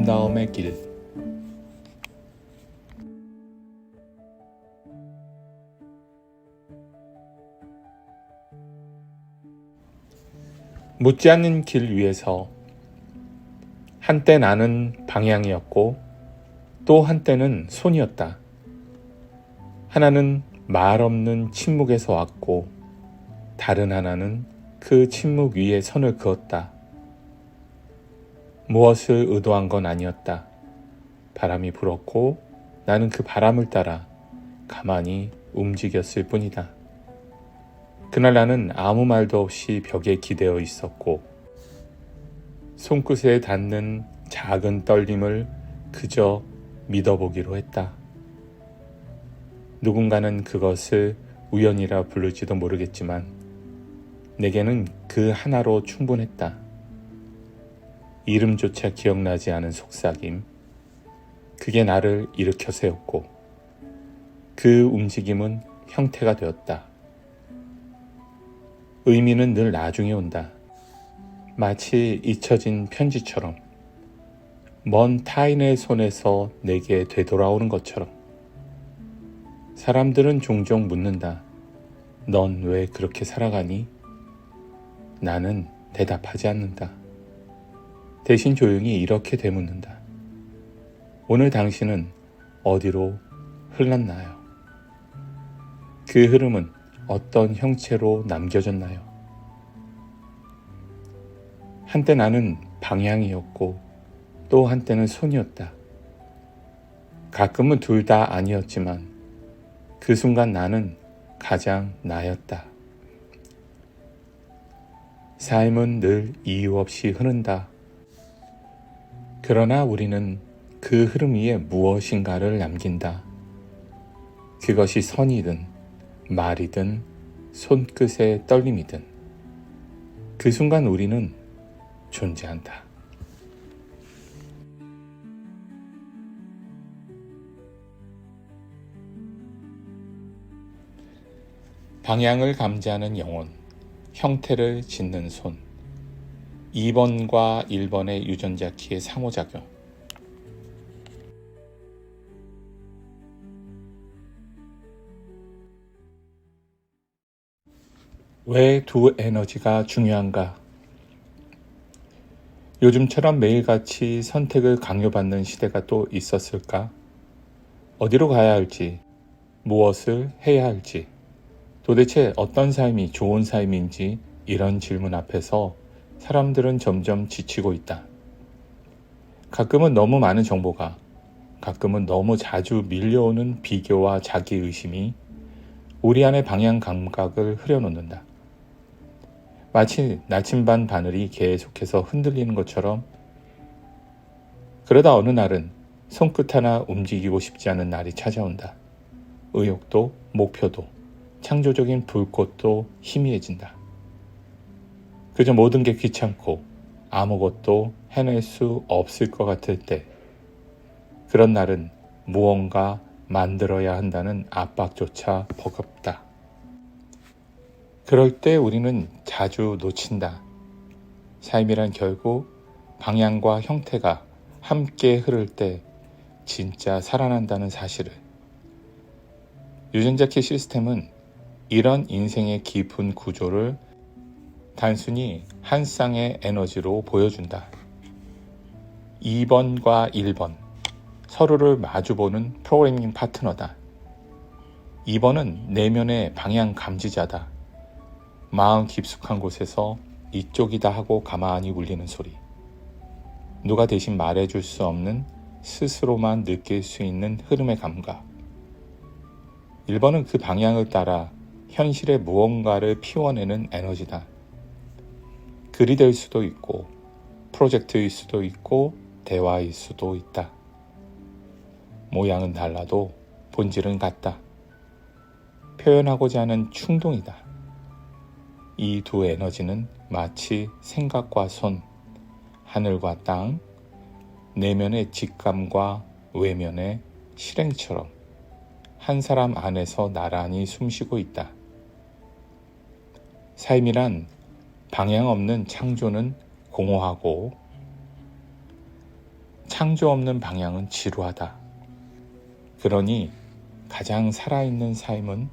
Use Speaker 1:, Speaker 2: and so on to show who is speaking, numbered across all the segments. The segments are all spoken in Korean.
Speaker 1: 아름다움의 길 묻지 않는 길 위에서 한때 나는 방향이었고 또 한때는 손이었다. 하나는 말 없는 침묵에서 왔고 다른 하나는 그 침묵 위에 선을 그었다. 무엇을 의도한 건 아니었다. 바람이 불었고 나는 그 바람을 따라 가만히 움직였을 뿐이다. 그날 나는 아무 말도 없이 벽에 기대어 있었고 손끝에 닿는 작은 떨림을 그저 믿어보기로 했다. 누군가는 그것을 우연이라 부를지도 모르겠지만 내게는 그 하나로 충분했다. 이름조차 기억나지 않은 속삭임. 그게 나를 일으켜 세웠고 그 움직임은 형태가 되었다. 의미는 늘 나중에 온다. 마치 잊혀진 편지처럼 먼 타인의 손에서 내게 되돌아오는 것처럼 사람들은 종종 묻는다. 넌 왜 그렇게 살아가니? 나는 대답하지 않는다. 대신 조용히 이렇게 되묻는다. 오늘 당신은 어디로 흘렀나요? 그 흐름은 어떤 형체로 남겨졌나요? 한때 나는 방향이었고 또 한때는 손이었다. 가끔은 둘 다 아니었지만 그 순간 나는 가장 나였다. 삶은 늘 이유 없이 흐른다. 그러나 우리는 그 흐름 위에 무엇인가를 남긴다. 그것이 선이든 말이든 손끝의 떨림이든 그 순간 우리는 존재한다. 방향을 감지하는 영혼, 형태를 짓는 손, 2번과 1번의 유전자 키의 상호작용. 왜 두 에너지가 중요한가? 요즘처럼 매일같이 선택을 강요받는 시대가 또 있었을까? 어디로 가야 할지, 무엇을 해야 할지, 도대체 어떤 삶이 좋은 삶인지 이런 질문 앞에서 사람들은 점점 지치고 있다. 가끔은 너무 많은 정보가, 가끔은 너무 자주 밀려오는 비교와 자기 의심이 우리 안의 방향 감각을 흐려놓는다. 마치 나침반 바늘이 계속해서 흔들리는 것처럼 그러다 어느 날은 손끝 하나 움직이고 싶지 않은 날이 찾아온다. 의욕도 목표도 창조적인 불꽃도 희미해진다. 그저 모든 게 귀찮고 아무것도 해낼 수 없을 것 같을 때 그런 날은 무언가 만들어야 한다는 압박조차 버겁다. 그럴 때 우리는 자주 놓친다. 삶이란 결국 방향과 형태가 함께 흐를 때 진짜 살아난다는 사실을. 유전자키 시스템은 이런 인생의 깊은 구조를 단순히 한 쌍의 에너지로 보여준다. 2번과 1번. 서로를 마주보는 프로그래밍 파트너다. 2번은 내면의 방향 감지자다. 마음 깊숙한 곳에서 이쪽이다 하고 가만히 울리는 소리. 누가 대신 말해줄 수 없는 스스로만 느낄 수 있는 흐름의 감각. 1번은 그 방향을 따라 현실의 무언가를 피워내는 에너지다. 글이 될 수도 있고, 프로젝트일 수도 있고, 대화일 수도 있다. 모양은 달라도 본질은 같다. 표현하고자 하는 충동이다. 이 두 에너지는 마치 생각과 손, 하늘과 땅, 내면의 직감과 외면의 실행처럼 한 사람 안에서 나란히 숨쉬고 있다. 삶이란 방향 없는 창조는 공허하고 창조 없는 방향은 지루하다. 그러니 가장 살아있는 삶은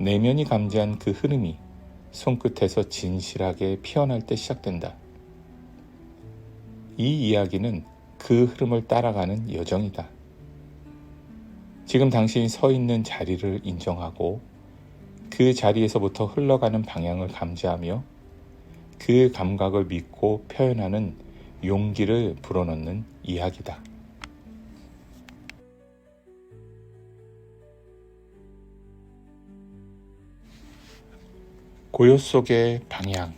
Speaker 1: 내면이 감지한 그 흐름이 손끝에서 진실하게 피어날 때 시작된다. 이 이야기는 그 흐름을 따라가는 여정이다. 지금 당신이 서 있는 자리를 인정하고 그 자리에서부터 흘러가는 방향을 감지하며 그 감각을 믿고 표현하는 용기를 불어넣는 이야기다. 고요 속의 방향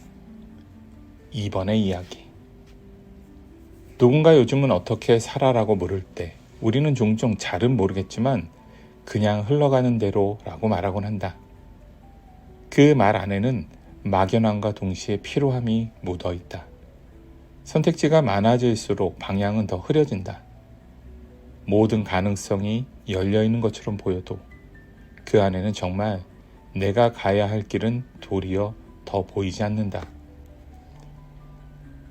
Speaker 1: 2번의 이야기 누군가 요즘은 어떻게 살아라고 물을 때 우리는 종종 잘은 모르겠지만 그냥 흘러가는 대로 라고 말하곤 한다. 그 말 안에는 막연함과 동시에 피로함이 묻어 있다. 선택지가 많아질수록 방향은 더 흐려진다. 모든 가능성이 열려 있는 것처럼 보여도 그 안에는 정말 내가 가야 할 길은 도리어 더 보이지 않는다.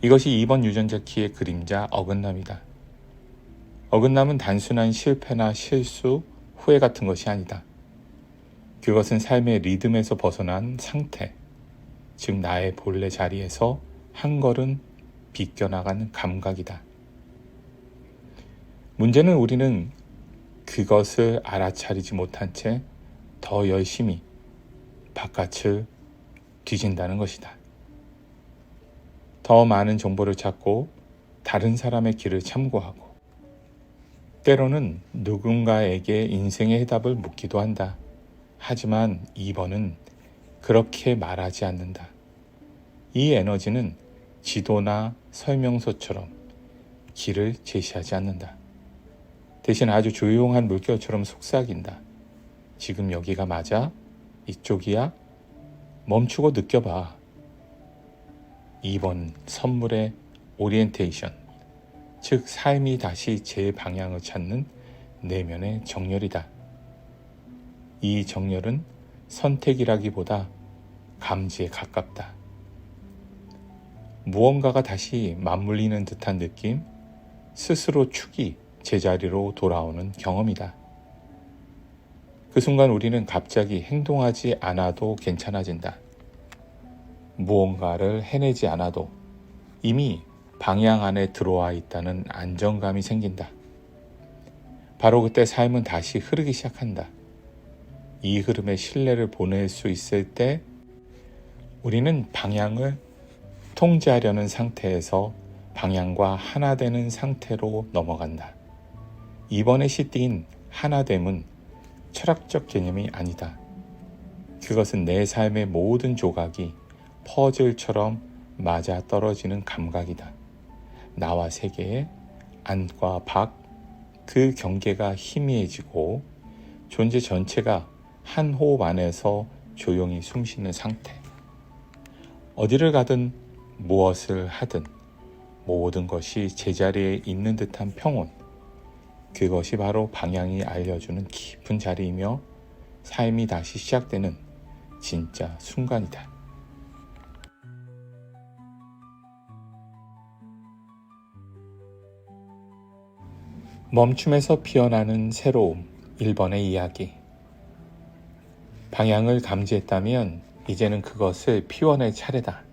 Speaker 1: 이것이 2번 유전자 키의 그림자 어긋남이다. 어긋남은 단순한 실패나 실수, 후회 같은 것이 아니다. 그것은 삶의 리듬에서 벗어난 상태, 즉 나의 본래 자리에서 한 걸음 비껴나가는 감각이다. 문제는 우리는 그것을 알아차리지 못한 채 더 열심히 바깥을 뒤진다는 것이다. 더 많은 정보를 찾고 다른 사람의 길을 참고하고 때로는 누군가에게 인생의 해답을 묻기도 한다. 하지만 2번은 그렇게 말하지 않는다. 이 에너지는 지도나 설명서처럼 길을 제시하지 않는다. 대신 아주 조용한 물결처럼 속삭인다. 지금 여기가 맞아? 이쪽이야? 멈추고 느껴봐. 2번 선물의 오리엔테이션, 즉 삶이 다시 제 방향을 찾는 내면의 정렬이다. 이 정렬은 선택이라기보다 감지에 가깝다. 무언가가 다시 맞물리는 듯한 느낌, 스스로 축이 제자리로 돌아오는 경험이다. 그 순간 우리는 갑자기 행동하지 않아도 괜찮아진다. 무언가를 해내지 않아도 이미 방향 안에 들어와 있다는 안정감이 생긴다. 바로 그때 삶은 다시 흐르기 시작한다. 이 흐름에 신뢰를 보낼 수 있을 때 우리는 방향을 통제하려는 상태에서 방향과 하나 되는 상태로 넘어간다. 이번에 시띠인 하나됨은 철학적 개념이 아니다. 그것은 내 삶의 모든 조각이 퍼즐처럼 맞아 떨어지는 감각이다. 나와 세계의 안과 밖, 그 경계가 희미해지고 존재 전체가 한 호흡 안에서 조용히 숨 쉬는 상태. 어디를 가든 무엇을 하든 모든 것이 제자리에 있는 듯한 평온. 그것이 바로 방향이 알려주는 깊은 자리이며 삶이 다시 시작되는 진짜 순간이다. 멈춤에서 피어나는 새로움 1번의 이야기. 방향을 감지했다면 이제는 그것을 피워낼 차례다.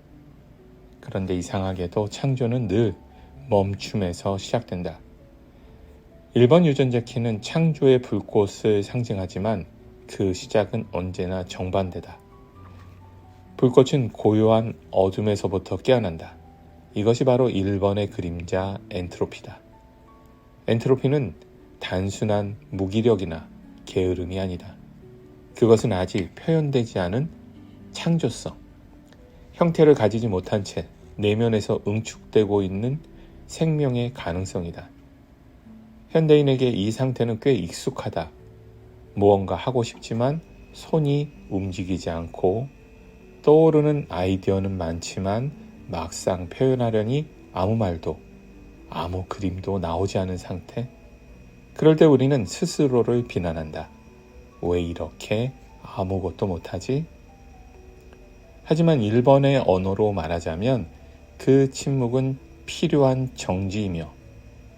Speaker 1: 그런데 이상하게도 창조는 늘 멈춤에서 시작된다. 1번 유전자 키는 창조의 불꽃을 상징하지만 그 시작은 언제나 정반대다. 불꽃은 고요한 어둠에서부터 깨어난다. 이것이 바로 1번의 그림자 엔트로피다. 엔트로피는 단순한 무기력이나 게으름이 아니다. 그것은 아직 표현되지 않은 창조성, 형태를 가지지 못한 채 내면에서 응축되고 있는 생명의 가능성이다. 현대인에게 이 상태는 꽤 익숙하다. 무언가 하고 싶지만 손이 움직이지 않고 떠오르는 아이디어는 많지만 막상 표현하려니 아무 말도 아무 그림도 나오지 않은 상태? 그럴 때 우리는 스스로를 비난한다. 왜 이렇게 아무것도 못하지? 하지만 1번의 언어로 말하자면 그 침묵은 필요한 정지이며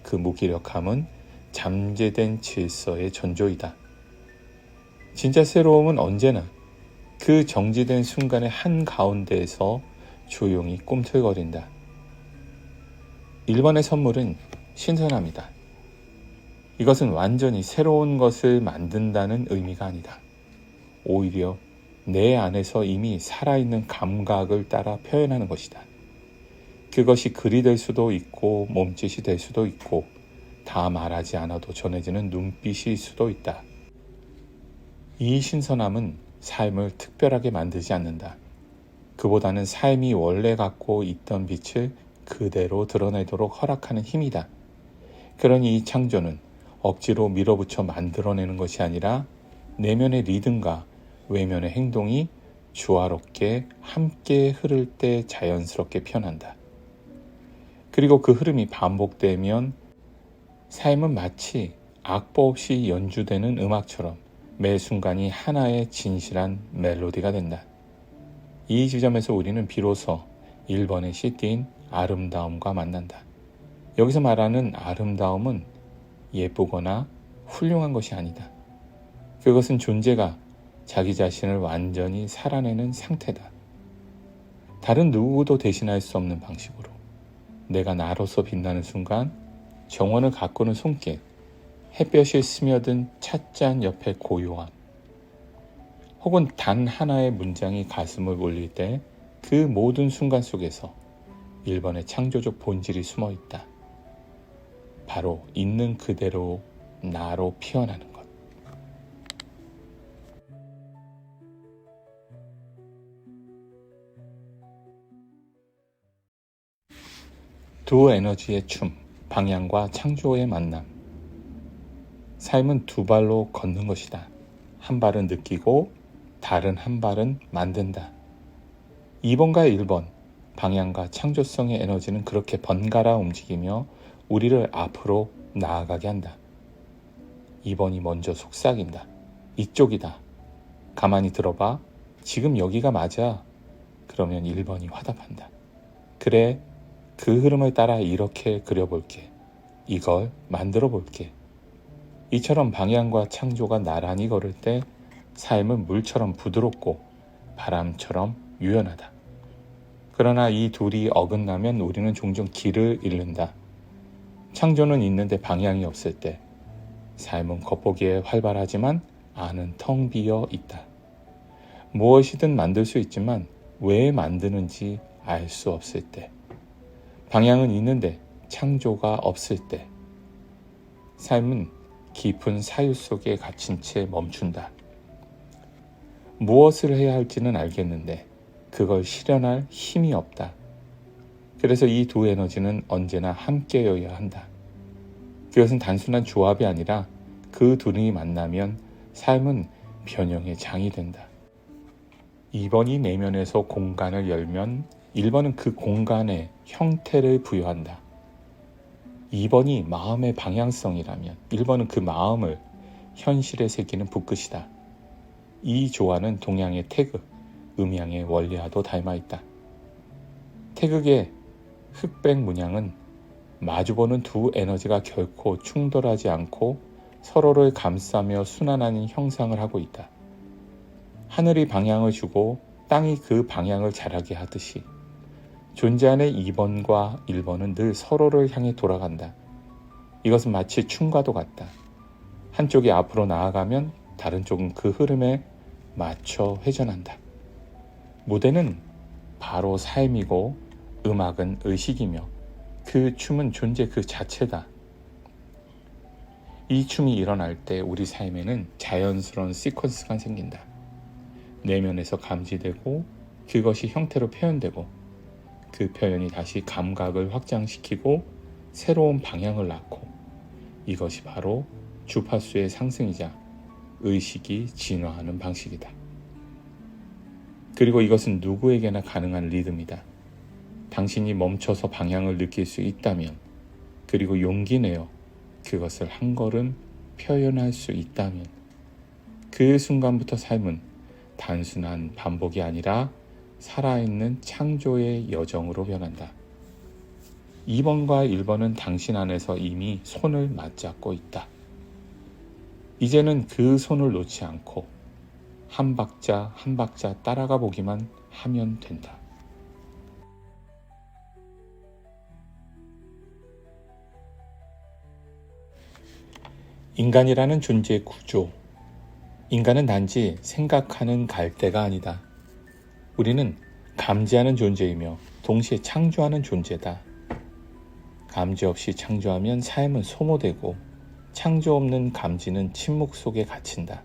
Speaker 1: 그 무기력함은 잠재된 질서의 전조이다. 진짜 새로움은 언제나 그 정지된 순간의 한 가운데에서 조용히 꿈틀거린다. 1번의 선물은 신선함이다. 이것은 완전히 새로운 것을 만든다는 의미가 아니다. 오히려 내 안에서 이미 살아있는 감각을 따라 표현하는 것이다. 그것이 글이 될 수도 있고 몸짓이 될 수도 있고 다 말하지 않아도 전해지는 눈빛일 수도 있다. 이 신선함은 삶을 특별하게 만들지 않는다. 그보다는 삶이 원래 갖고 있던 빛을 그대로 드러내도록 허락하는 힘이다. 그러니 이 창조는 억지로 밀어붙여 만들어내는 것이 아니라 내면의 리듬과 외면의 행동이 조화롭게 함께 흐를 때 자연스럽게 편한다. 그리고 그 흐름이 반복되면 삶은 마치 악보 없이 연주되는 음악처럼 매 순간이 하나의 진실한 멜로디가 된다. 이 지점에서 우리는 비로소 1번의 시띠인 아름다움과 만난다. 여기서 말하는 아름다움은 예쁘거나 훌륭한 것이 아니다. 그것은 존재가 자기 자신을 완전히 살아내는 상태다. 다른 누구도 대신할 수 없는 방식으로 내가 나로서 빛나는 순간 정원을 가꾸는 손길, 햇볕이 스며든 찻잔 옆의 고요함, 혹은 단 하나의 문장이 가슴을 울릴 때 그 모든 순간 속에서 1번의 창조적 본질이 숨어 있다. 바로 있는 그대로 나로 피어나는 것. 두 에너지의 춤, 방향과 창조의 만남. 삶은 두 발로 걷는 것이다. 한 발은 느끼고 다른 한 발은 만든다. 2번과 1번, 방향과 창조성의 에너지는 그렇게 번갈아 움직이며 우리를 앞으로 나아가게 한다. 2번이 먼저 속삭인다. 이쪽이다. 가만히 들어봐. 지금 여기가 맞아. 그러면 1번이 화답한다. 그래, 그 흐름을 따라 이렇게 그려볼게. 이걸 만들어 볼게. 이처럼 방향과 창조가 나란히 걸을 때 삶은 물처럼 부드럽고 바람처럼 유연하다. 그러나 이 둘이 어긋나면 우리는 종종 길을 잃는다. 창조는 있는데 방향이 없을 때 삶은 겉보기에 활발하지만 안은 텅 비어 있다. 무엇이든 만들 수 있지만 왜 만드는지 알 수 없을 때 방향은 있는데 창조가 없을 때 삶은 깊은 사유 속에 갇힌 채 멈춘다. 무엇을 해야 할지는 알겠는데 그걸 실현할 힘이 없다. 그래서 이 두 에너지는 언제나 함께여야 한다. 그것은 단순한 조합이 아니라 그 둘이 만나면 삶은 변형의 장이 된다. 2번이 내면에서 공간을 열면 1번은 그 공간에 형태를 부여한다. 2번이 마음의 방향성이라면 1번은 그 마음을 현실에 새기는 붓끝이다. 이 조화는 동양의 태극, 음양의 원리와도 닮아 있다. 태극의 흑백 문양은 마주보는 두 에너지가 결코 충돌하지 않고 서로를 감싸며 순환하는 형상을 하고 있다. 하늘이 방향을 주고 땅이 그 방향을 자라게 하듯이 존재 안의 2번과 1번은 늘 서로를 향해 돌아간다. 이것은 마치 춤과도 같다. 한쪽이 앞으로 나아가면 다른 쪽은 그 흐름에 맞춰 회전한다. 무대는 바로 삶이고 음악은 의식이며 그 춤은 존재 그 자체다. 이 춤이 일어날 때 우리 삶에는 자연스러운 시퀀스가 생긴다. 내면에서 감지되고 그것이 형태로 표현되고 그 표현이 다시 감각을 확장시키고 새로운 방향을 낳고 이것이 바로 주파수의 상승이자 의식이 진화하는 방식이다. 그리고 이것은 누구에게나 가능한 리듬이다. 당신이 멈춰서 방향을 느낄 수 있다면, 그리고 용기 내어 그것을 한 걸음 표현할 수 있다면, 그 순간부터 삶은 단순한 반복이 아니라 살아있는 창조의 여정으로 변한다. 2번과 1번은 당신 안에서 이미 손을 맞잡고 있다. 이제는 그 손을 놓지 않고 한 박자 한 박자 따라가 보기만 하면 된다. 인간이라는 존재의 구조. 인간은 단지 생각하는 갈대가 아니다. 우리는 감지하는 존재이며 동시에 창조하는 존재다. 감지 없이 창조하면 삶은 소모되고 창조 없는 감지는 침묵 속에 갇힌다.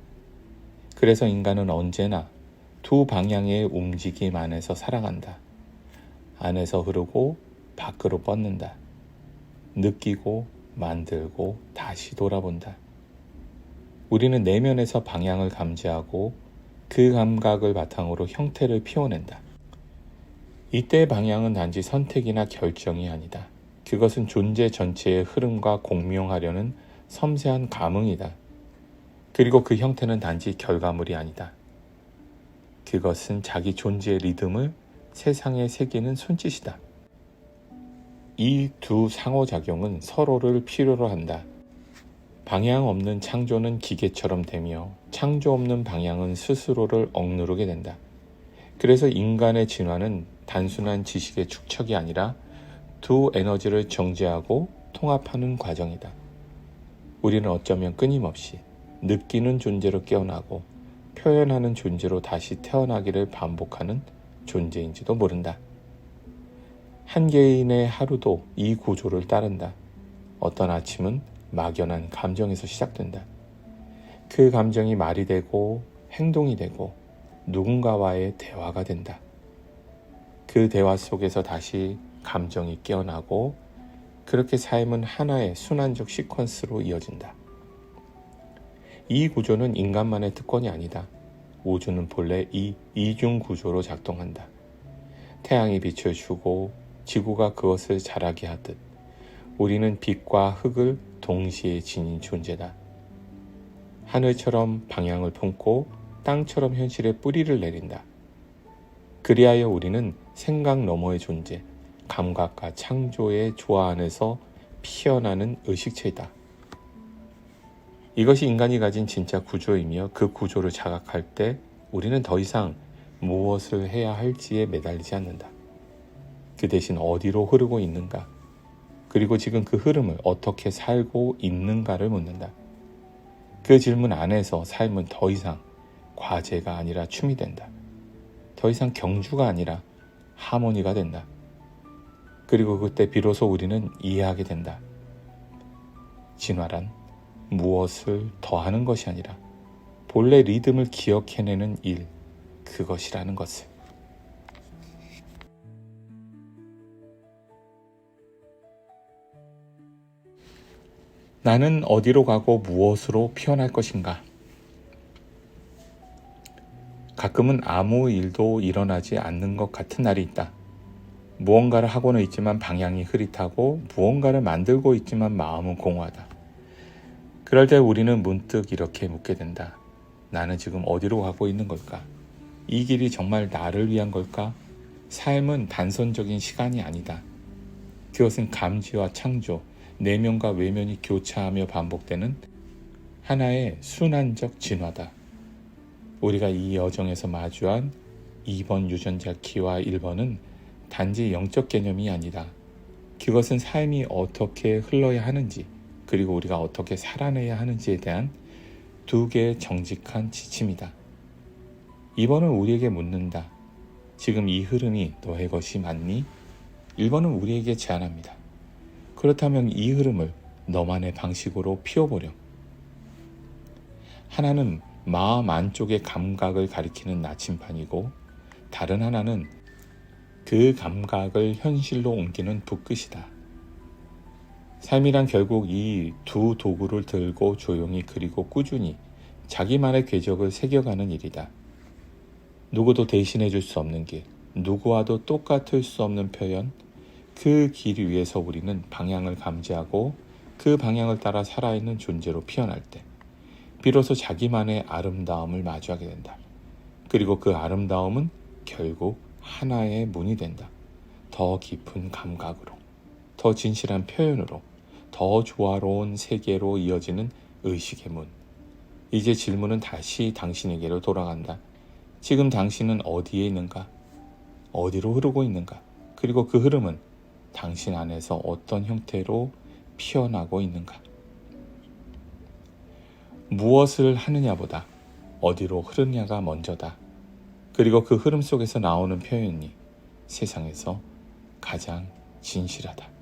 Speaker 1: 그래서 인간은 언제나 두 방향의 움직임 안에서 살아간다. 안에서 흐르고 밖으로 뻗는다. 느끼고 만들고 다시 돌아본다. 우리는 내면에서 방향을 감지하고 그 감각을 바탕으로 형태를 피워낸다. 이때의 방향은 단지 선택이나 결정이 아니다. 그것은 존재 전체의 흐름과 공명하려는 섬세한 감흥이다. 그리고 그 형태는 단지 결과물이 아니다. 그것은 자기 존재의 리듬을 세상에 새기는 손짓이다. 이 두 상호작용은 서로를 필요로 한다. 방향 없는 창조는 기계처럼 되며 창조 없는 방향은 스스로를 억누르게 된다. 그래서 인간의 진화는 단순한 지식의 축적이 아니라 두 에너지를 정제하고 통합하는 과정이다. 우리는 어쩌면 끊임없이 느끼는 존재로 깨어나고 표현하는 존재로 다시 태어나기를 반복하는 존재인지도 모른다. 한 개인의 하루도 이 구조를 따른다. 어떤 아침은 막연한 감정에서 시작된다. 그 감정이 말이 되고 행동이 되고 누군가와의 대화가 된다. 그 대화 속에서 다시 감정이 깨어나고 그렇게 삶은 하나의 순환적 시퀀스로 이어진다. 이 구조는 인간만의 특권이 아니다. 우주는 본래 이 이중 구조로 작동한다. 태양이 빛을 주고 지구가 그것을 자라게 하듯 우리는 빛과 흙을 동시에 지닌 존재다. 하늘처럼 방향을 품고 땅처럼 현실에 뿌리를 내린다. 그리하여 우리는 생각 너머의 존재, 감각과 창조의 조화 안에서 피어나는 의식체이다. 이것이 인간이 가진 진짜 구조이며 그 구조를 자각할 때 우리는 더 이상 무엇을 해야 할지에 매달리지 않는다. 그 대신 어디로 흐르고 있는가, 그리고 지금 그 흐름을 어떻게 살고 있는가를 묻는다. 그 질문 안에서 삶은 더 이상 과제가 아니라 춤이 된다. 더 이상 경주가 아니라 하모니가 된다. 그리고 그때 비로소 우리는 이해하게 된다. 진화란 무엇을 더하는 것이 아니라 본래 리듬을 기억해내는 일, 그것이라는 것을. 나는 어디로 가고 무엇으로 피어날 것인가? 가끔은 아무 일도 일어나지 않는 것 같은 날이 있다. 무언가를 하고는 있지만 방향이 흐릿하고 무언가를 만들고 있지만 마음은 공허하다. 그럴 때 우리는 문득 이렇게 묻게 된다. 나는 지금 어디로 가고 있는 걸까? 이 길이 정말 나를 위한 걸까? 삶은 단선적인 시간이 아니다. 그것은 감지와 창조, 내면과 외면이 교차하며 반복되는 하나의 순환적 진화다. 우리가 이 여정에서 마주한 2번 유전자 키와 1번은 단지 영적 개념이 아니다. 그것은 삶이 어떻게 흘러야 하는지, 그리고 우리가 어떻게 살아내야 하는지에 대한 두 개의 정직한 지침이다. 2번은 우리에게 묻는다. 지금 이 흐름이 너의 것이 맞니? 1번은 우리에게 제안합니다. 그렇다면 이 흐름을 너만의 방식으로 피워보렴. 하나는 마음 안쪽의 감각을 가리키는 나침판이고 다른 하나는 그 감각을 현실로 옮기는 붓끝이다. 삶이란 결국 이 두 도구를 들고 조용히 그리고 꾸준히 자기만의 궤적을 새겨가는 일이다. 누구도 대신해 줄 수 없는 길, 누구와도 똑같을 수 없는 표현, 그 길 위에서 우리는 방향을 감지하고 그 방향을 따라 살아있는 존재로 피어날 때, 비로소 자기만의 아름다움을 마주하게 된다. 그리고 그 아름다움은 결국 하나의 문이 된다. 더 깊은 감각으로, 더 진실한 표현으로 더 조화로운 세계로 이어지는 의식의 문. 이제 질문은 다시 당신에게로 돌아간다. 지금 당신은 어디에 있는가? 어디로 흐르고 있는가? 그리고 그 흐름은 당신 안에서 어떤 형태로 피어나고 있는가? 무엇을 하느냐보다 어디로 흐르냐가 먼저다. 그리고 그 흐름 속에서 나오는 표현이 세상에서 가장 진실하다.